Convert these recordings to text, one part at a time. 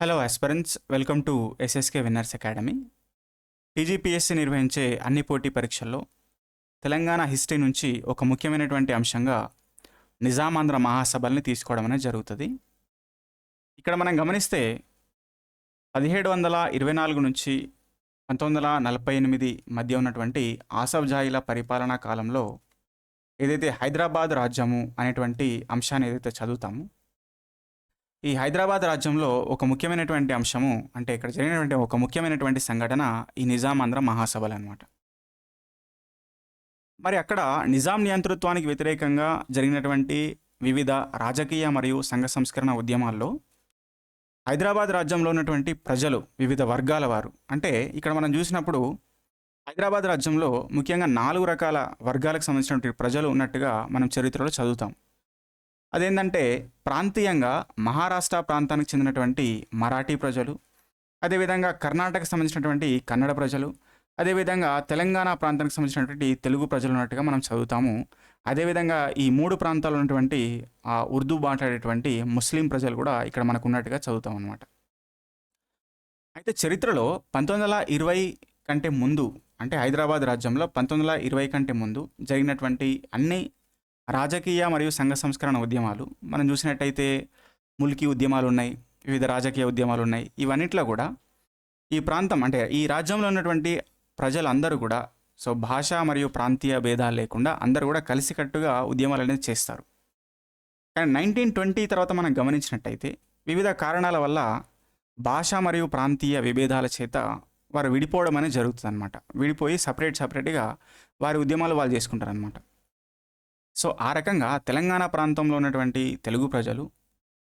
Hello aspirants welcome to SSK winners academy TGPSC నిర్వహించే అన్ని పోటీ పరీక్షల్లో తెలంగాణ హిస్టరీ నుంచి ఒక ముఖ్యమైనటువంటి అంశంగా నిజామాంధ్ర మహాసభల్ని తీసుకోవడం అనేది జరుగుతుంది. ఇక్కడ మనం గమనిస్తే పదిహేడు వందల ఇరవై నాలుగు నుంచి పంతొమ్మిది వందల నలభై ఎనిమిది మధ్య ఉన్నటువంటి ఆసఫ్ జాయిల పరిపాలనా కాలంలో ఏదైతే హైదరాబాద్ రాజ్యము అనేటువంటి అంశాన్ని ఏదైతే చదువుతామో ఈ హైదరాబాద్ రాజ్యంలో ఒక ముఖ్యమైనటువంటి అంశము అంటే ఇక్కడ జరిగినటువంటి ఒక ముఖ్యమైనటువంటి సంఘటన ఈ నిజామాంధ్ర మహాసభలు అనమాట మరి అక్కడ నిజాం నియంతృత్వానికి వ్యతిరేకంగా జరిగినటువంటి వివిధ రాజకీయ మరియు సంఘ సంస్కరణ ఉద్యమాల్లో హైదరాబాద్ రాజ్యంలో ఉన్నటువంటి ప్రజలు వివిధ వర్గాల వారు అంటే ఇక్కడ మనం చూసినప్పుడు హైదరాబాద్ రాజ్యంలో ముఖ్యంగా నాలుగు రకాల వర్గాలకు సంబంధించినటువంటి ప్రజలు ఉన్నట్టుగా మనం చరిత్రలో చదువుతాం. అదేంటంటే ప్రాంతీయంగా మహారాష్ట్ర ప్రాంతానికి చెందినటువంటి మరాఠీ ప్రజలు అదేవిధంగా కర్ణాటకకు సంబంధించినటువంటి కన్నడ ప్రజలు అదేవిధంగా తెలంగాణ ప్రాంతానికి సంబంధించినటువంటి తెలుగు ప్రజలు ఉన్నట్టుగా మనం చదువుతాము. అదేవిధంగా ఈ మూడు ప్రాంతాల్లో ఉన్నటువంటి ఆ ఉర్దూ మాట్లాడేటువంటి ముస్లిం ప్రజలు కూడా ఇక్కడ మనకు ఉన్నట్టుగా చదువుతాం అనమాట అయితే చరిత్రలో పంతొమ్మిది వందల ఇరవై కంటే ముందు అంటే హైదరాబాద్ రాజ్యంలో పంతొమ్మిది వందల ఇరవై కంటే ముందు జరిగినటువంటి అన్ని రాజకీయ మరియు సంఘ సంస్కరణ ఉద్యమాలు. మనం చూసినట్టయితే ముల్కీ ఉద్యమాలు ఉన్నాయి వివిధ రాజకీయ ఉద్యమాలు ఉన్నాయి. ఇవన్నిట్లో కూడా ఈ ప్రాంతం అంటే ఈ రాజ్యంలో ఉన్నటువంటి ప్రజలందరూ కూడా సో భాష మరియు ప్రాంతీయ భేదాలు లేకుండా అందరూ కూడా కలిసికట్టుగా ఉద్యమాలు అనేది చేస్తారు. కానీ నైన్టీన్ ట్వంటీ తర్వాత మనం గమనించినట్టయితే వివిధ కారణాల వల్ల భాష మరియు ప్రాంతీయ విభేదాల చేత వారు విడిపోవడం అనేది జరుగుతుంది అనమాట విడిపోయి సపరేట్ సపరేట్గా వారి ఉద్యమాలు వాళ్ళు చేసుకుంటారనమాట సో ఆ రకంగా తెలంగాణ ప్రాంతంలో ఉన్నటువంటి తెలుగు ప్రజలు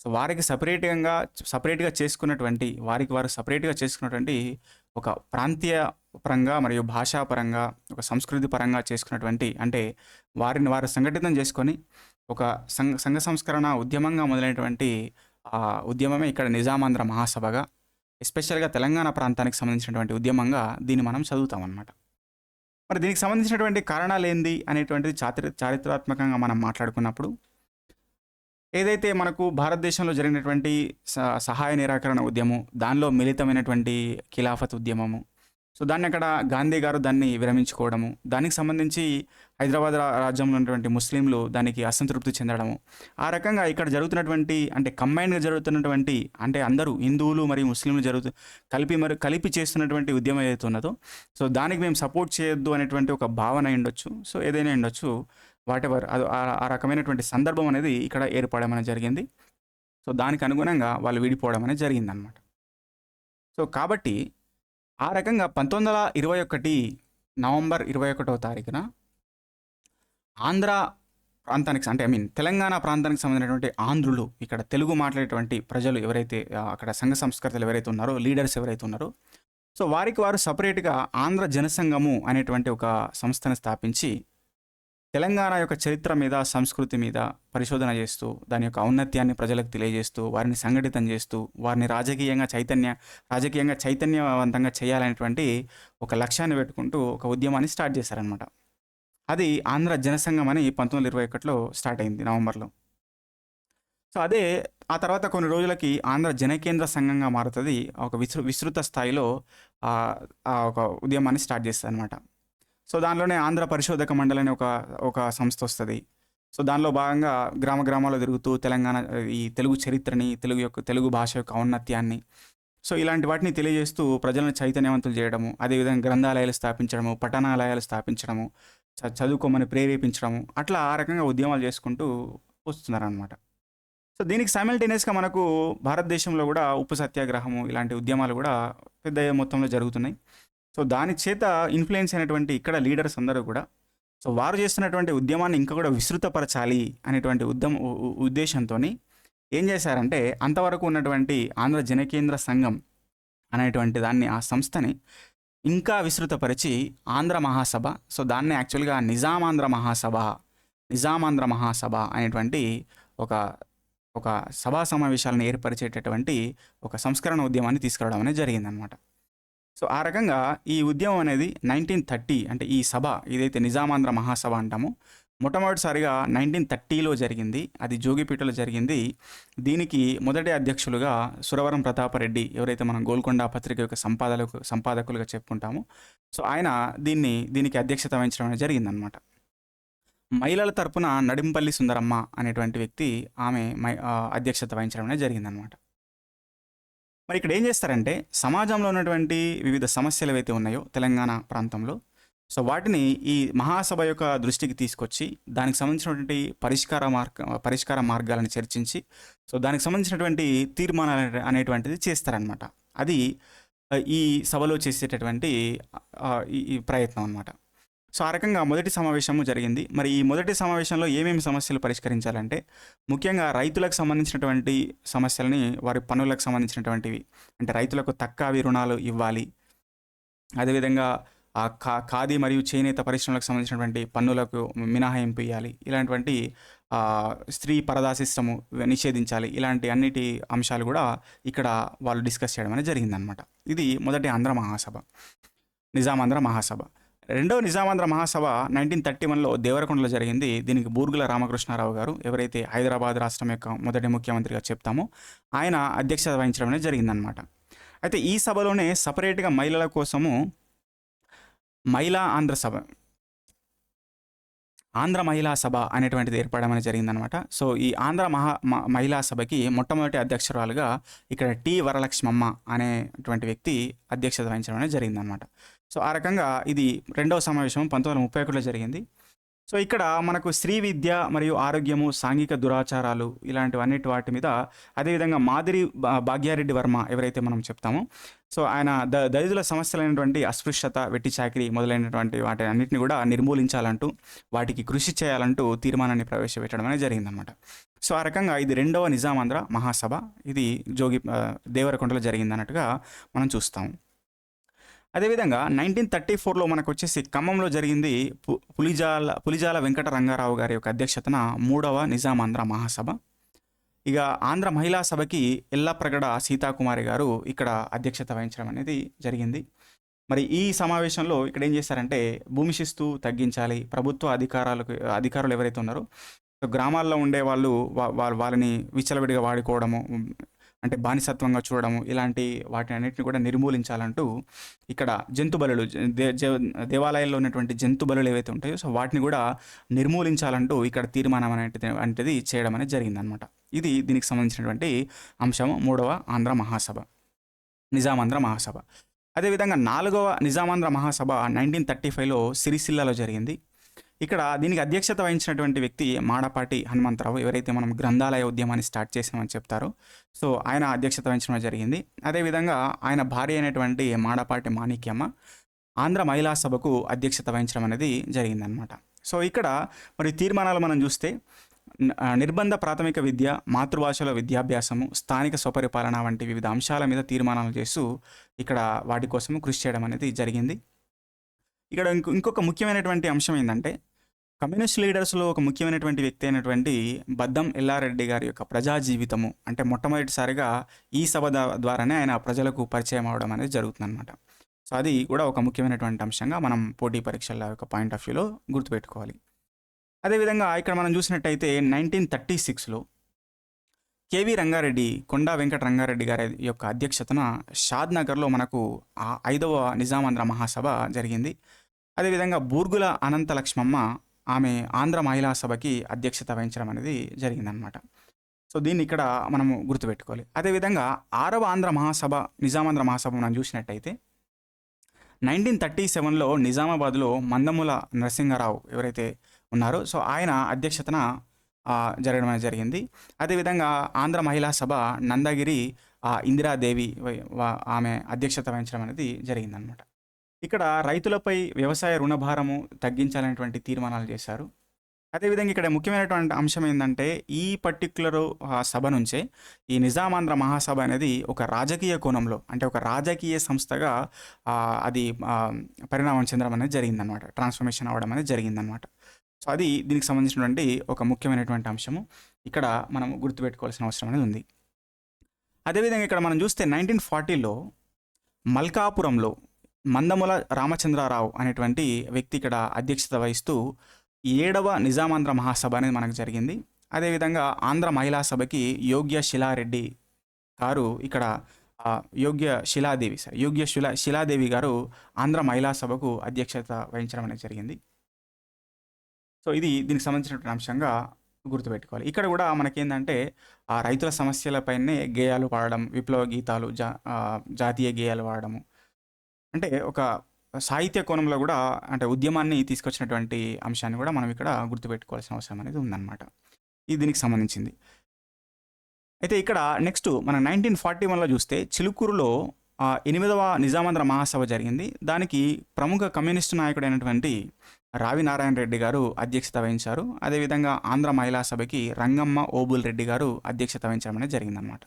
సో వారికి సపరేట్గా సపరేట్గా చేసుకున్నటువంటి వారికి వారు సపరేట్గా చేసుకున్నటువంటి ఒక ప్రాంతీయ పరంగా మరియు భాషాపరంగా ఒక సంస్కృతి పరంగా చేసుకున్నటువంటి అంటే వారిని వారు సంఘటితం చేసుకొని ఒక సంఘ సంఘ సంస్కరణ ఉద్యమంగా మొదలైనటువంటి ఆ ఉద్యమమే ఇక్కడ నిజామాంధ్ర మహాసభగా ఎస్పెషల్గా తెలంగాణ ప్రాంతానికి సంబంధించినటువంటి ఉద్యమంగా దీన్ని మనం చదువుతామన్నమాట. మరి దీనికి సంబంధించినటువంటి కారణాలు ఏంది అనేటువంటిది చారిత్ర చారిత్రాత్మకంగా మనం మాట్లాడుకున్నప్పుడు ఏదైతే మనకు భారతదేశంలో జరిగినటువంటి స- సహాయ నిరాకరణ ఉద్యమం దానిలో మిళితమైనటువంటి ఖిలాఫత్ ఉద్యమము సో దాన్ని అక్కడ గాంధీ గారు దాన్ని విరమించుకోవడము దానికి సంబంధించి హైదరాబాద్ రాజ్యంలో ఉన్నటువంటి ముస్లింలు దానికి అసంతృప్తి చెందడము. ఆ రకంగా ఇక్కడ జరుగుతున్నటువంటి అంటే కంబైన్గా జరుగుతున్నటువంటి అంటే అందరూ హిందువులు మరియు ముస్లింలు జరుగుతూ కలిపి మరి కలిపి చేస్తున్నటువంటి ఉద్యమం ఏదైతే ఉన్నదో సో దానికి మేము సపోర్ట్ చేయొద్దు అనేటువంటి ఒక భావన ఉండొచ్చు. సో ఏదైనా ఉండొచ్చు వాటెవర్ అది ఆ- ఆ రకమైనటువంటి సందర్భం అనేది ఇక్కడ ఏర్పడడం అనేది జరిగింది. సో దానికి అనుగుణంగా వాళ్ళు విడిపోవడం అనేది జరిగింది అనమాట సో కాబట్టి ఆ రకంగా పంతొమ్మిది వందల ఇరవై ఒకటి నవంబర్ ఇరవై ఒకటవ తారీఖున ఆంధ్ర ప్రాంతానికి అంటే ఐ మీన్ తెలంగాణ ప్రాంతానికి సంబంధించినటువంటి ఆంధ్రులు ఇక్కడ తెలుగు మాట్లాడేటువంటి ప్రజలు ఎవరైతే అక్కడ సంఘ సంస్కృతులు ఎవరైతే ఉన్నారో లీడర్స్ ఎవరైతే ఉన్నారో సో వారికి వారు సపరేట్గా ఆంధ్ర జనసంఘము అనేటువంటి ఒక సంస్థను స్థాపించి తెలంగాణ యొక్క చరిత్ర మీద సంస్కృతి మీద పరిశోధన చేస్తూ దాని యొక్క ఔన్నత్యాన్ని ప్రజలకు తెలియజేస్తూ వారిని సంఘటితం చేస్తూ వారిని రాజకీయంగా చైతన్య రాజకీయంగా చైతన్యవంతంగా చేయాలనేటువంటి ఒక లక్ష్యాన్ని పెట్టుకుంటూ ఒక ఉద్యమాన్ని స్టార్ట్ చేశారనమాట అది ఆంధ్ర జనసంఘం అని పంతొమ్మిది వందల ఇరవై ఒకటిలో స్టార్ట్ అయింది నవంబర్లో. సో అదే ఆ తర్వాత కొన్ని రోజులకి ఆంధ్ర జనకేంద్ర సంఘంగా మారుతుంది ఒక విస్తృ విస్తృత స్థాయిలో ఆ ఒక ఉద్యమాన్ని స్టార్ట్ చేస్తుంది అనమాట సో దానిలోనే ఆంధ్ర పరిశోధక మండలి అనే ఒక ఒక సంస్థ వస్తుంది. సో దానిలో భాగంగా గ్రామ గ్రామాల్లో తిరుగుతూ తెలంగాణ ఈ తెలుగు చరిత్రని తెలుగు యొక్క తెలుగు భాష యొక్క ఔన్నత్యాన్ని సో ఇలాంటి వాటిని తెలియజేస్తూ ప్రజలను చైతన్యవంతులు చేయడము అదేవిధంగా గ్రంథాలయాలు స్థాపించడము పఠనాలయాలు స్థాపించడము చ- చదువుకోమని ప్రేరేపించడము అట్లా ఆ రకంగా ఉద్యమాలు చేసుకుంటూ వస్తున్నారనమాట సో దీనికి సైమల్టేనియస్గా మనకు భారతదేశంలో కూడా ఉప్పు సత్యాగ్రహము ఇలాంటి ఉద్యమాలు కూడా పెద్ద మొత్తంలో జరుగుతున్నాయి. సో దాని చేత ఇన్ఫ్లుయెన్స్ అయినటువంటి ఇక్కడ లీడర్స్ అందరూ కూడా సో వారు చేస్తున్నటువంటి ఉద్యమాన్ని ఇంకా కూడా విస్తృతపరచాలి అనేటువంటి ఉద్యమ ఉద్దేశంతో ఏం చేశారంటే అంతవరకు ఉన్నటువంటి ఆంధ్ర జనకేంద్ర సంఘం అనేటువంటి దాన్ని ఆ సంస్థని ఇంకా విస్తృతపరిచి ఆంధ్ర మహాసభ సో దాన్ని యాక్చువల్గా నిజామాంధ్ర మహాసభ నిజామాంధ్ర మహాసభ అనేటువంటి ఒక ఒక సభా సమావేశాలను ఏర్పరిచేటటువంటి ఒక సంస్కరణ ఉద్యమాన్ని తీసుకురావడం అనేది జరిగిందనమాట. సో ఆ రకంగా ఈ ఉద్యమం అనేది నైన్టీన్ థర్టీ అంటే ఈ సభ ఇదైతే నిజామాంధ్ర మహాసభ అంటామో మొట్టమొదటిసారిగా నైన్టీన్ థర్టీలో జరిగింది. అది జోగిపేటలో జరిగింది. దీనికి మొదటి అధ్యక్షులుగా సురవరం ప్రతాపరెడ్డి ఎవరైతే మనం గోల్కొండ పత్రిక యొక్క సంపాదకులు సంపాదకులుగా చెప్పుకుంటామో సో ఆయన దీన్ని దీనికి అధ్యక్షత వహించడం అనేది జరిగిందనమాట మహిళల తరపున నడింపల్లి సుందరమ్మ అనేటువంటి వ్యక్తి ఆమె మై అధ్యక్షత వహించడం జరిగిందనమాట మరి ఇక్కడ ఏం చేస్తారంటే సమాజంలో ఉన్నటువంటి వివిధ సమస్యలు ఏవైతే ఉన్నాయో తెలంగాణ ప్రాంతంలో సో వాటిని ఈ మహాసభ యొక్క దృష్టికి తీసుకొచ్చి దానికి సంబంధించినటువంటి పరిష్కార మార్గ పరిష్కార మార్గాలను చర్చించి సో దానికి సంబంధించినటువంటి తీర్మానాలు అనే- అనేటువంటిది చేస్తారనమాట అది ఈ సభలో చేసేటటువంటి ఈ ఈ ప్రయత్నం అనమాట సో ఆ రకంగా మొదటి సమావేశము జరిగింది. మరి ఈ మొదటి సమావేశంలో ఏమేమి సమస్యలు పరిష్కరించాలంటే ముఖ్యంగా రైతులకు సంబంధించినటువంటి సమస్యలని వారి పనులకు సంబంధించినటువంటివి అంటే రైతులకు తక్కువ రుణాలు ఇవ్వాలి. అదేవిధంగా ఆ ఖా ఖాదీ మరియు చేనేత పరిశ్రమలకు సంబంధించినటువంటి పన్నులకు మినహాయింపు ఇవ్వాలి ఇలాంటివంటి స్త్రీ పరదాశిష్టము నిషేధించాలి. ఇలాంటి అన్నిటి అంశాలు కూడా ఇక్కడ వాళ్ళు డిస్కస్ చేయడం అనేది జరిగిందనమాట. ఇది మొదటి ఆంధ్ర మహాసభ. నిజామాంధ్ర మహాసభ. రెండవ నిజామాంధ్ర మహాసభ నైన్టీన్ థర్టీ వన్లో దేవరకొండలో జరిగింది. దీనికి బూర్గుల రామకృష్ణారావు గారు ఎవరైతే హైదరాబాద్ రాష్ట్రం యొక్క మొదటి ముఖ్యమంత్రిగా చెప్తామో ఆయన అధ్యక్షత వహించడం అనేది జరిగిందనమాట అయితే ఈ సభలోనే సపరేట్గా మహిళల కోసము మహిళా ఆంధ్ర సభ ఆంధ్ర మహిళా సభ అనేటువంటిది ఏర్పడడం అనేది జరిగిందనమాట సో ఈ ఆంధ్ర మహా మ- మహిళా సభకి మొట్టమొదటి అధ్యక్షురాలుగా ఇక్కడ టి వరలక్ష్మమ్మ అనేటువంటి వ్యక్తి అధ్యక్షత వహించడం అనేది జరిగిందనమాట సో ఆ రకంగా ఇది రెండవ సమావేశం పంతొమ్మిది వందల ముప్పై ఒకటిలో జరిగింది. సో ఇక్కడ మనకు స్త్రీ విద్య మరియు ఆరోగ్యము సాంఘిక దురాచారాలు ఇలాంటివన్నిటి వాటి మీద అదేవిధంగా మాదిరి భా- భాగ్యారెడ్డి వర్మ ఎవరైతే మనం చెప్తామో సో ఆయన ద దళితుల సమస్యలైనటువంటి అస్పృశ్యత వెట్టి చాకిరి మొదలైనటువంటి వాటి అన్నింటిని కూడా నిర్మూలించాలంటూ వాటికి కృషి చేయాలంటూ తీర్మానాన్ని ప్రవేశపెట్టడం అనేది జరిగిందనమాట సో ఆ రకంగా ఇది రెండవ నిజామాంధ్ర మహాసభ. ఇది జోగి దేవరకొండలో జరిగిందన్నట్టుగా మనం చూస్తాము. అదేవిధంగా నైన్టీన్ థర్టీ ఫోర్లో మనకు వచ్చేసి ఖమ్మంలో జరిగింది పు- పులిజాల పులిజాల వెంకట రంగారావు గారి యొక్క అధ్యక్షతన మూడవ నిజాం ఆంధ్ర మహాసభ. ఇక ఆంధ్ర మహిళా సభకి ఎల్లప్రగడ సీతాకుమారి గారు ఇక్కడ అధ్యక్షత వహించడం అనేది జరిగింది. మరి ఈ సమావేశంలో ఇక్కడ ఏం చేశారంటే భూమి శిస్తు తగ్గించాలి ప్రభుత్వ అధికారాలకు అధికారులు ఎవరైతే ఉన్నారో గ్రామాల్లో ఉండే వాళ్ళు వాళ్ళని విచ్చలవిడిగా వాడుకోవడము అంటే బానిసత్వంగా చూడడము ఇలాంటి వాటి అన్నిటిని కూడా నిర్మూలించాలంటూ ఇక్కడ జంతు బలులు దే- దేవాలయాల్లో ఉన్నటువంటి జంతు బలులు ఏవైతే ఉంటాయో సో వాటిని కూడా నిర్మూలించాలంటూ ఇక్కడ తీర్మానం అనేది అంటేది చేయడం అనేది జరిగిందనమాట ఇది దీనికి సంబంధించినటువంటి అంశము. మూడవ ఆంధ్ర మహాసభ. నిజామాంధ్ర మహాసభ. అదేవిధంగా నాలుగవ నిజామాంధ్ర మహాసభ నైన్టీన్ థర్టీ ఫైవ్లో సిరిసిల్లలో జరిగింది. ఇక్కడ దీనికి అధ్యక్షత వహించినటువంటి వ్యక్తి మాడపాటి హనుమంతరావు. ఎవరైతే మనం గ్రంథాలయ ఉద్యమాన్ని స్టార్ట్ చేసామని చెప్తారో సో ఆయన అధ్యక్షత వహించడం జరిగింది. అదేవిధంగా ఆయన భార్య అయినటువంటి మాడపాటి మాణిక్యమ్మ ఆంధ్ర మహిళా సభకు అధ్యక్షత వహించడం అనేది జరిగిందనమాట సో ఇక్కడ మరి తీర్మానాలు మనం చూస్తే నిర్బంధ ప్రాథమిక విద్య మాతృభాషలో విద్యాభ్యాసము స్థానిక స్వపరిపాలన వంటి వివిధ అంశాల మీద తీర్మానాలు చేస్తూ ఇక్కడ వాటి కోసం కృషి చేయడం అనేది జరిగింది. ఇక్కడ ఇంకొక ముఖ్యమైనటువంటి అంశం ఏంటంటే కమ్యూనిస్ట్ లీడర్స్లో ఒక ముఖ్యమైనటువంటి వ్యక్తి అయినటువంటి బద్దం ఎల్లారెడ్డి గారి యొక్క ప్రజా జీవితము అంటే మొట్టమొదటిసారిగా ఈ సభ ద్వారానే ఆయన ప్రజలకు పరిచయం అవడం అనేది జరుగుతుందన్నమాట. సో అది కూడా ఒక ముఖ్యమైనటువంటి అంశంగా మనం పోటీ పరీక్షల యొక్క పాయింట్ ఆఫ్ వ్యూలో గుర్తుపెట్టుకోవాలి. అదేవిధంగా ఇక్కడ మనం చూసినట్టయితే నైన్టీన్ థర్టీ సిక్స్లో కేవీ రంగారెడ్డి కొండా వెంకట రంగారెడ్డి గారి యొక్క అధ్యక్షతన షాద్ నగర్లో మనకు ఆ ఐదవ నిజామాంధ్ర మహాసభ జరిగింది. అదేవిధంగా బూర్గుల అనంత లక్ష్మమ్మ ఆమె ఆంధ్ర మహిళా సభకి అధ్యక్షత వహించడం అనేది జరిగిందనమాట సో దీన్ని ఇక్కడ మనము గుర్తుపెట్టుకోవాలి. అదేవిధంగా ఆరవ ఆంధ్ర మహాసభ నిజామాంధ్ర మహాసభ మనం చూసినట్టయితే నైన్టీన్ థర్టీ సెవెన్లో నిజామాబాద్లో మందముల నరసింహారావు ఎవరైతే ఉన్నారో సో ఆయన అధ్యక్షతన జరగడం అనేది జరిగింది. అదేవిధంగా ఆంధ్ర మహిళా సభ నందగిరి ఆ, ఇందిరాదేవి వై- వా- ఆమె అధ్యక్షత వహించడం అనేది జరిగిందనమాట ఇక్కడ రైతులపై వ్యవసాయ రుణభారము తగ్గించాలనేటువంటి తీర్మానాలు చేశారు. అదేవిధంగా ఇక్కడ ముఖ్యమైనటువంటి అంశం ఏంటంటే ఈ పర్టిక్యులర్ సభ నుంచే ఈ నిజామాంధ్ర మహాసభ అనేది ఒక రాజకీయ కోణంలో అంటే ఒక రాజకీయ సంస్థగా అది పరిణామం చెందడం అనేది జరిగిందనమాట ట్రాన్స్ఫర్మేషన్ అవ్వడం అనేది జరిగిందనమాట సో అది దీనికి సంబంధించినటువంటి ఒక ముఖ్యమైనటువంటి అంశము. ఇక్కడ మనం గుర్తుపెట్టుకోవాల్సిన అవసరం అనేది ఉంది. అదేవిధంగా ఇక్కడ మనం చూస్తే నైన్టీన్ ఫార్టీలో మల్కాపురంలో మందముల రామచంద్రారావు అనేటువంటి వ్యక్తి ఇక్కడ అధ్యక్షత వహిస్తూ ఏడవ నిజామాంధ్ర మహాసభ అనేది మనకు జరిగింది. అదేవిధంగా ఆంధ్ర మహిళా సభకి యోగ్య శిలారెడ్డి గారు ఇక్కడ యోగ్య శిలాదేవి సార్ యోగ్య శిలా శిలాదేవి గారు ఆంధ్ర మహిళా సభకు అధ్యక్షత వహించడం అనేది జరిగింది. సో ఇది దీనికి సంబంధించినటువంటి అంశంగా గుర్తుపెట్టుకోవాలి. ఇక్కడ కూడా మనకేంటంటే ఆ రైతుల సమస్యలపైనే గేయాలు పాడడం విప్లవ గీతాలు జా జాతీయ గేయాలు పాడడము అంటే ఒక సాహిత్య కోణంలో కూడా అంటే ఉద్యమాన్ని తీసుకొచ్చినటువంటి అంశాన్ని కూడా మనం ఇక్కడ గుర్తుపెట్టుకోవాల్సిన అవసరం అనేది ఉందన్నమాట. ఇది దీనికి సంబంధించింది. అయితే ఇక్కడ నెక్స్ట్ మనం నైన్టీన్ ఫార్టీ వన్లో చూస్తే చిలుకూరులో ఎనిమిదవ నిజామాంధ్ర మహాసభ జరిగింది. దానికి ప్రముఖ కమ్యూనిస్టు నాయకుడైనటువంటి రావి నారాయణ రెడ్డి గారు అధ్యక్షత వహించారు. అదేవిధంగా ఆంధ్ర మహిళా సభకి రంగమ్మ ఓబుల్ రెడ్డి గారు అధ్యక్షత వహించడం అనేది జరిగిందనమాట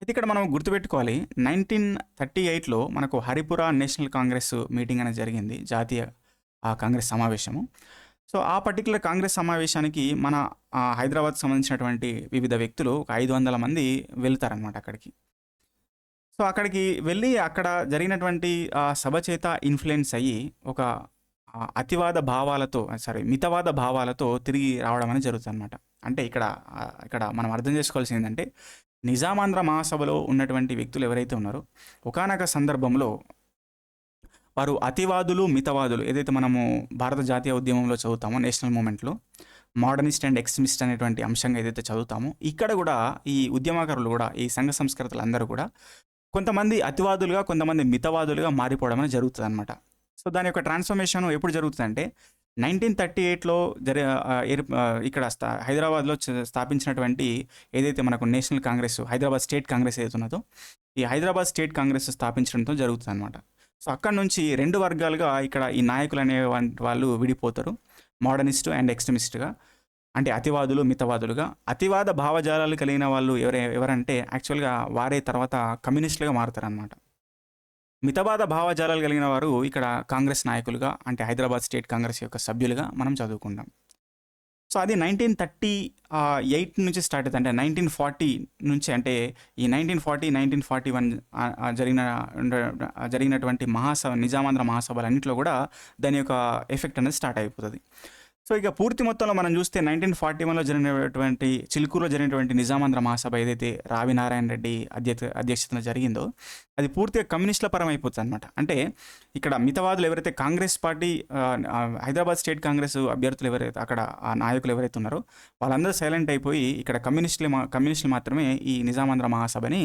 అయితే ఇక్కడ మనం గుర్తుపెట్టుకోవాలి. నైన్టీన్ థర్టీ ఎయిట్లో మనకు హరిపుర నేషనల్ కాంగ్రెస్ మీటింగ్ అనేది జరిగింది. జాతీయ కాంగ్రెస్ సమావేశము. సో ఆ పర్టికులర్ కాంగ్రెస్ సమావేశానికి మన హైదరాబాద్ సంబంధించినటువంటి వివిధ వ్యక్తులు ఒక ఐదు వందల మంది వెళ్తారనమాట అక్కడికి. సో అక్కడికి వెళ్ళి అక్కడ జరిగినటువంటి సభ చేత ఇన్ఫ్లుయెన్స్ అయ్యి ఒక అతివాద భావాలతో సారీ మితవాద భావాలతో తిరిగి రావడం అనేది జరుగుతుంది అనమాట అంటే ఇక్కడ ఇక్కడ మనం అర్థం చేసుకోవాల్సింది ఏంటంటే నిజామాంధ్ర మహాసభలో ఉన్నటువంటి వ్యక్తులు ఎవరైతే ఉన్నారో ఒకనొక సందర్భంలో వారు అతివాదులు మితవాదులు ఏదైతే మనము భారత జాతీయ ఉద్యమంలో చదువుతామో నేషనల్ మూమెంట్లో మోడర్నిస్ట్ అండ్ ఎక్స్ట్రీమిస్ట్ అనేటువంటి అంశంగా ఏదైతే చదువుతామో ఇక్కడ కూడా ఈ ఉద్యమకారులు కూడా ఈ సంఘ సంస్కృతులు అందరూ కూడా కొంతమంది అతివాదులుగా కొంతమంది మితవాదులుగా మారిపోవడం అనేది జరుగుతుంది అనమాట సో దాని యొక్క ట్రాన్స్ఫర్మేషన్ ఎప్పుడు జరుగుతుందంటే నైన్టీన్ థర్టీ ఎయిట్లో జరి ఇక్కడ స్థా హైదరాబాద్లో స్థాపించినటువంటి ఏదైతే మనకు National Congress Hyderabad State Congress ఏదైతే ఉన్నదో ఈ హైదరాబాద్ స్టేట్ కాంగ్రెస్ స్థాపించడంతో జరుగుతుంది అనమాట సో అక్కడ నుంచి రెండు వర్గాలుగా ఇక్కడ ఈ నాయకులు అనే వాళ్ళు విడిపోతారు. మోడర్నిస్ట్ అండ్ ఎక్స్ట్రీమిస్ట్గా. అంటే అతివాదులు మితవాదులుగా. అతివాద భావజాలాలు కలిగిన వాళ్ళు ఎవరే ఎవరంటే యాక్చువల్గా వారే తర్వాత కమ్యూనిస్టులుగా మారుతారనమాట మితబాద భావజాలాలు కలిగిన వారు ఇక్కడ కాంగ్రెస్ నాయకులుగా అంటే హైదరాబాద్ స్టేట్ కాంగ్రెస్ యొక్క సభ్యులుగా మనం చదువుకుంటాం. సో అది నైన్టీన్ థర్టీ ఎయిట్ నుంచి స్టార్ట్ అవుతుంది. అంటే నైన్టీన్ ఫార్టీ నుంచి అంటే ఈ nineteen forty nineteen forty one జరిగిన జరిగినటువంటి మహాసభ నిజామాంధ్ర మహాసభలన్నింటిలో కూడా దాని యొక్క ఎఫెక్ట్ అనేది స్టార్ట్ అయిపోతుంది. సో ఇక పూర్తి మొత్తంలో మనం చూస్తే నైన్టీన్ ఫార్టీ వన్లో జరిగినటువంటి చిలుకూరులో జరిగినటువంటి నిజామాంధ్ర మహాసభ ఏదైతే రావి నారాయణ రెడ్డి అధ్యక్ష అధ్యక్షతన జరిగిందో అది పూర్తిగా కమ్యూనిస్టుల పరం అయిపోతుంది అనమాట అంటే ఇక్కడ మితవాదులు ఎవరైతే Congress party Hyderabad State Congress అభ్యర్థులు ఎవరైతే అక్కడ ఆ నాయకులు ఎవరైతే ఉన్నారో వాళ్ళందరూ సైలెంట్ అయిపోయి ఇక్కడ కమ్యూనిస్టులు కమ్యూనిస్టులు మాత్రమే ఈ నిజామాంధ్ర మహాసభని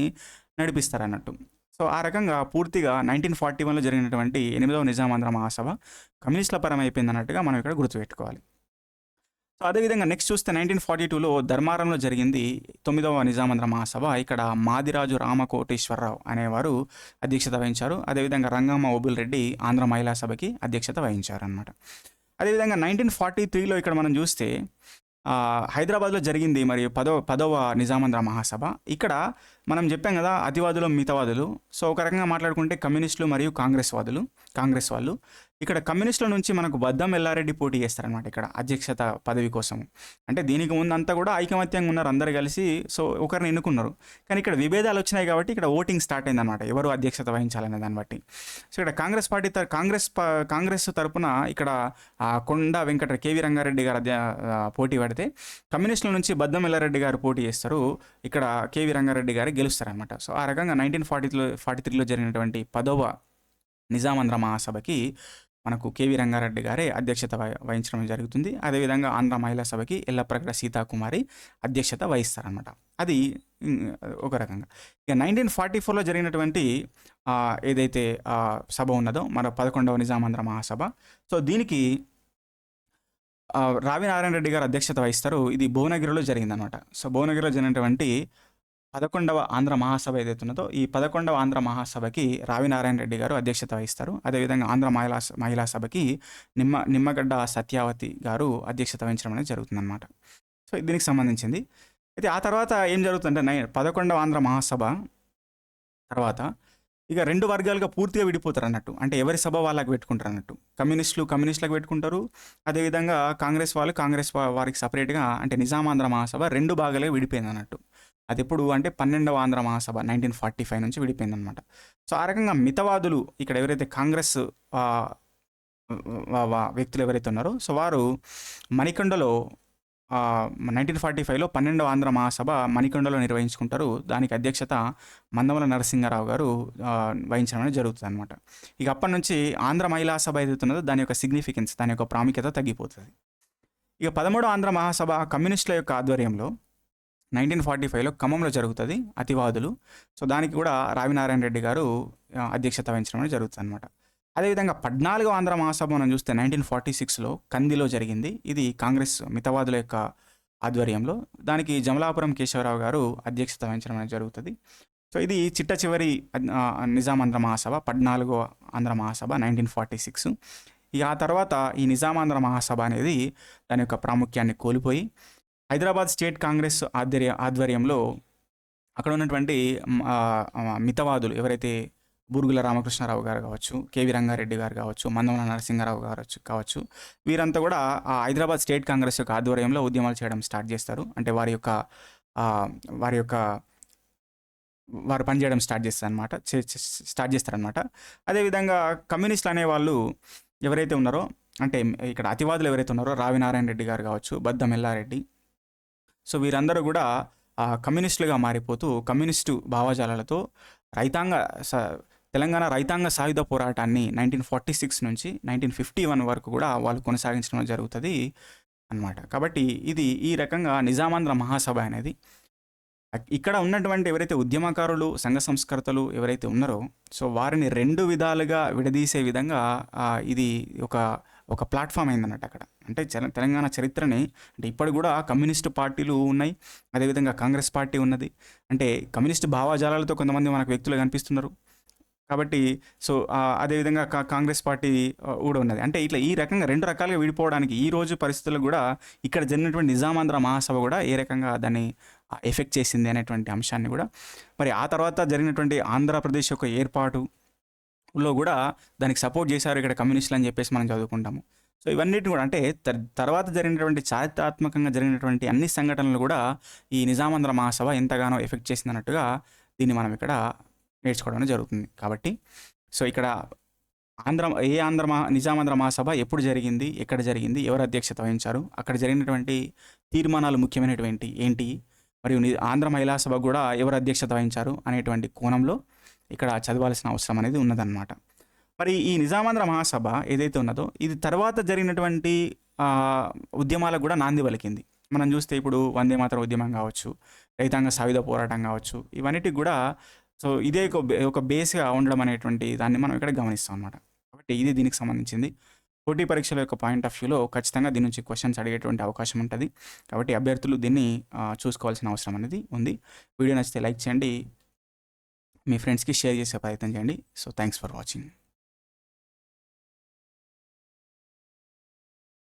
నడిపిస్తారు అన్నట్టు సో ఆ రకంగా పూర్తిగా నైన్టీన్ ఫార్టీ వన్లో జరిగినటువంటి ఎనిమిదవ నిజామాంధ్ర మహాసభ కమ్యూనిస్టుల పరం అయిపోయింది అన్నట్టుగా మనం ఇక్కడ గుర్తుపెట్టుకోవాలి. సో అదేవిధంగా నెక్స్ట్ చూస్తే నైన్టీన్ ఫార్టీ టూలో ధర్మారంలో జరిగింది తొమ్మిదవ నిజామాంధ్ర మహాసభ. ఇక్కడ మాదిరాజు రామకోటేశ్వరరావు అనేవారు అధ్యక్షత వహించారు. అదేవిధంగా రంగమ్మ ఓబుల్ రెడ్డి ఆంధ్ర మహిళా సభకి అధ్యక్షత వహించారు అనమాట అదేవిధంగా నైన్టీన్ ఫార్టీ త్రీలో ఇక్కడ మనం చూస్తే హైదరాబాద్లో జరిగింది మరి పదో పదవ నిజామాంధ్ర మహాసభ. ఇక్కడ మనం చెప్పాం కదా అతివాదులు మితవాదులు. సో ఒక రకంగా మాట్లాడుకుంటే కమ్యూనిస్టులు మరియు కాంగ్రెస్ వాదులు కాంగ్రెస్ వాళ్ళు. ఇక్కడ కమ్యూనిస్టుల నుంచి మనకు బద్దం ఎల్లారెడ్డి పోటీ చేస్తారనమాట ఇక్కడ అధ్యక్షత పదవి కోసం అంటే దీనికి ముందంతా కూడా ఐకమత్యంగా ఉన్నారు అందరు కలిసి సో ఒకరిని ఎన్నుకున్నారు. కానీ ఇక్కడ విభేదాలు వచ్చినాయి కాబట్టి ఇక్కడ ఓటింగ్ స్టార్ట్ అయిందనమాట ఎవరు అధ్యక్షత వహించాలనే దాన్ని బట్టి. సో ఇక్కడ కాంగ్రెస్ పార్టీ తర- కాంగ్రెస్ ప- కాంగ్రెస్ తరపున ఇక్కడ కొండ వెంకట కేవీ రంగారెడ్డి గారు పోటీ పడితే కమ్యూనిస్టుల నుంచి బద్దం ఎల్లారెడ్డి గారు పోటీ చేస్తారు. ఇక్కడ కేవీ రంగారెడ్డి గారు గెలుస్తారనమాట సో ఆ రకంగా నైన్టీన్ ఫార్టీలో ఫార్టీ త్రీలో జరిగినటువంటి పదవ నిజామాంధ్ర మహాసభకి మనకు కేవీ రంగారెడ్డి గారే అధ్యక్షత వహించడం జరుగుతుంది. అదేవిధంగా ఆంధ్ర మహిళా సభకి ఎల్లప్రగడ సీతాకుమారి అధ్యక్షత వహిస్తారనమాట అది ఒక రకంగా. ఇక నైన్టీన్ ఫార్టీ ఫోర్లో జరిగినటువంటి ఏదైతే సభ ఉన్నదో మన పదకొండవ నిజామాంధ్ర మహాసభ. సో దీనికి రావి నారాయణ రెడ్డి గారు అధ్యక్షత వహిస్తారు. ఇది భువనగిరిలో జరిగిందనమాట సో భువనగిరిలో జరిగినటువంటి పదకొండవ ఆంధ్ర మహాసభ ఏదైతే ఉన్నదో ఈ పదకొండవ ఆంధ్ర మహాసభకి రావి నారాయణ రెడ్డి గారు అధ్యక్షత వహిస్తారు. అదేవిధంగా ఆంధ్ర మహిళా మహిళా సభకి నిమ్మ నిమ్మగడ్డ సత్యావతి గారు అధ్యక్షత వహించడం అనేది జరుగుతుందన్నమాట. సో దీనికి సంబంధించింది. అయితే ఆ తర్వాత ఏం జరుగుతుందంటే నై పదకొండవ ఆంధ్ర మహాసభ తర్వాత ఇక రెండు వర్గాలుగా పూర్తిగా విడిపోతారు అన్నట్టు అంటే ఎవరి సభ వాళ్ళకి పెట్టుకుంటారు అన్నట్టు కమ్యూనిస్టులు కమ్యూనిస్టులకు పెట్టుకుంటారు. అదేవిధంగా కాంగ్రెస్ వాళ్ళు కాంగ్రెస్ వారికి సపరేట్గా అంటే నిజామాంధ్ర మహాసభ రెండు భాగాలుగా విడిపోయింది అన్నట్టు అది ఎప్పుడు అంటే పన్నెండవ Andhra Mahasabha nineteen forty five నుంచి విడిపోయింది అనమాట సో ఆ రకంగా మితవాదులు ఇక్కడ ఎవరైతే కాంగ్రెస్ వ్యక్తులు ఎవరైతే ఉన్నారో సో వారు మణికొండలో నైన్టీన్ ఫార్టీ ఫైవ్లో పన్నెండవ ఆంధ్ర మహాసభ మణికొండలో నిర్వహించుకుంటారు. దానికి అధ్యక్షత మందమల నరసింహారావు గారు వహించడం అనేది జరుగుతుంది అనమాట ఇక అప్పటి నుంచి ఆంధ్ర మహిళా సభ ఏదైతున్నదో దాని యొక్క సిగ్నిఫికెన్స్ దాని యొక్క ప్రాముఖ్యత తగ్గిపోతుంది. ఇక పదమూడవ ఆంధ్ర మహాసభ కమ్యూనిస్టుల యొక్క ఆధ్వర్యంలో నైన్టీన్ ఫార్టీ ఫైవ్లో ఖమ్మంలో జరుగుతుంది అతివాదులు. సో దానికి కూడా రావినారాయణ రెడ్డి గారు అధ్యక్షత వహించడం అనేది జరుగుతుంది అనమాట అదేవిధంగా పద్నాలుగో ఆంధ్ర మహాసభ మనం చూస్తే నైన్టీన్ ఫార్టీ సిక్స్లో కందిలో జరిగింది. ఇది కాంగ్రెస్ మితవాదుల యొక్క ఆధ్వర్యంలో. దానికి జమలాపురం కేశవరావు గారు అధ్యక్షత వహించడం అనేది జరుగుతుంది. సో ఇది చిట్ట చివరి నిజాం ఆంధ్ర మహాసభ పద్నాలుగో Andhra Mahasabha nineteen forty six. ఇక ఆ తర్వాత ఈ నిజామాంధ్ర మహాసభ అనేది దాని యొక్క ప్రాముఖ్యాన్ని కోల్పోయి హైదరాబాద్ స్టేట్ కాంగ్రెస్ ఆధ్వర్య ఆధ్వర్యంలో అక్కడ ఉన్నటువంటి మితవాదులు ఎవరైతే బూరుగుల రామకృష్ణారావు గారు కావచ్చు కేవీ రంగారెడ్డి గారు కావచ్చు మందమల నరసింహారావు గారు కావచ్చు వీరంతా కూడా ఆ హైదరాబాద్ స్టేట్ కాంగ్రెస్ యొక్క ఆధ్వర్యంలో ఉద్యమాలు చేయడం స్టార్ట్ చేస్తారు. అంటే వారి యొక్క వారి యొక్క వారు పనిచేయడం స్టార్ట్ చేస్తారు అనమాట స్టార్ట్ చేస్తారనమాట అదేవిధంగా కమ్యూనిస్టులు అనేవాళ్ళు ఎవరైతే ఉన్నారో అంటే ఇక్కడ అతివాదులు ఎవరైతే ఉన్నారో రావినారాయణ రెడ్డి గారు కావచ్చు బద్దం ఎల్లారెడ్డి సో వీరందరూ కూడా కమ్యూనిస్టులుగా మారిపోతూ కమ్యూనిస్టు భావజాలాలతో రైతాంగ స- తెలంగాణ రైతాంగ సాయుధ పోరాటాన్ని నైన్టీన్ ఫార్టీ సిక్స్ నుంచి నైన్టీన్ ఫిఫ్టీ వన్ వరకు కూడా వాళ్ళు కొనసాగించడం జరుగుతుంది అన్నమాట. కాబట్టి ఇది ఈ రకంగా నిజామాంధ్ర మహాసభ అనేది. ఇక్కడ ఉన్నటువంటి ఎవరైతే ఉద్యమకారులు సంఘ సంస్కర్తలు ఎవరైతే ఉన్నారో సో వారిని రెండు విధాలుగా విడదీసే విధంగా ఇది ఒక ఒక ప్లాట్ఫామ్ అయిందన్నట్టు అక్కడ. అంటే చల- తెలంగాణ చరిత్రని అంటే ఇప్పటి కూడా కమ్యూనిస్టు పార్టీలు ఉన్నాయి అదేవిధంగా కాంగ్రెస్ పార్టీ ఉన్నది. అంటే కమ్యూనిస్టు భావజాలాలతో కొంతమంది మనకు వ్యక్తులు కనిపిస్తున్నారు. కాబట్టి సో అదేవిధంగా కా కాంగ్రెస్ పార్టీ కూడా ఉన్నది. అంటే ఇట్లా ఈ రకంగా రెండు రకాలుగా విడిపోవడానికి ఈ రోజు పరిస్థితుల్లో కూడా ఇక్కడ జరిగినటువంటి నిజామాంధ్ర మహాసభ కూడా ఏ రకంగా దాన్ని ఎఫెక్ట్ చేసింది అనేటువంటి అంశాన్ని కూడా. మరి ఆ తర్వాత జరిగినటువంటి ఆంధ్రప్రదేశ్ యొక్క ఏర్పాటు లో కూడా దానికి సపోర్ట్ చేశారు ఇక్కడ కమ్యూనిస్టులు అని చెప్పేసి మనం చదువుకుంటాము. సో ఇవన్నిటి కూడా అంటే తర్వాత జరిగినటువంటి చారిత్రాత్మకంగా జరిగినటువంటి అన్ని సంఘటనలు కూడా ఈ నిజామాంధ్ర మహాసభ ఎంతగానో ఎఫెక్ట్ చేసింది అన్నట్టుగా దీన్ని మనం ఇక్కడ నేర్చుకోవడం జరుగుతుంది. కాబట్టి సో ఇక్కడ ఆంధ్ర ఏ ఆంధ్ర మహా నిజామాంధ్ర మహాసభ ఎప్పుడు జరిగింది ఎక్కడ జరిగింది ఎవరు అధ్యక్షత వహించారు అక్కడ జరిగినటువంటి తీర్మానాలు ముఖ్యమైనటువంటి ఏంటి మరియు ని- ఆంధ్ర మహిళా సభ కూడా ఎవరు అధ్యక్షత వహించారు అనేటువంటి కోణంలో ఇక్కడ చదవాల్సిన అవసరం అనేది ఉన్నదన్నమాట. మరి ఈ నిజామాంధ్ర మహాసభ ఏదైతే ఉన్నదో ఇది తర్వాత జరిగినటువంటి ఉద్యమాలకు కూడా నాంది పలికింది. మనం చూస్తే ఇప్పుడు వందే మాతర ఉద్యమం కావచ్చు రైతాంగ సాయుధ పోరాటం కావచ్చు ఇవన్నిటికి కూడా సో ఇదే ఒక ఒక బేస్గా ఉండడం అనేటువంటి దాన్ని మనం ఇక్కడ గమనిస్తాం అనమాట కాబట్టి ఇది దీనికి సంబంధించింది. పోటీ పరీక్షల యొక్క పాయింట్ ఆఫ్ వ్యూలో ఖచ్చితంగా దీని నుంచి క్వశ్చన్స్ అడిగేటువంటి అవకాశం ఉంటుంది. కాబట్టి అభ్యర్థులు దీన్ని చూసుకోవాల్సిన అవసరం అనేది ఉంది. వీడియో నచ్చితే లైక్ చేయండి. మీ ఫ్రెండ్స్కి షేర్ చేసే ప్రయత్నం చేయండి. So thanks for watching.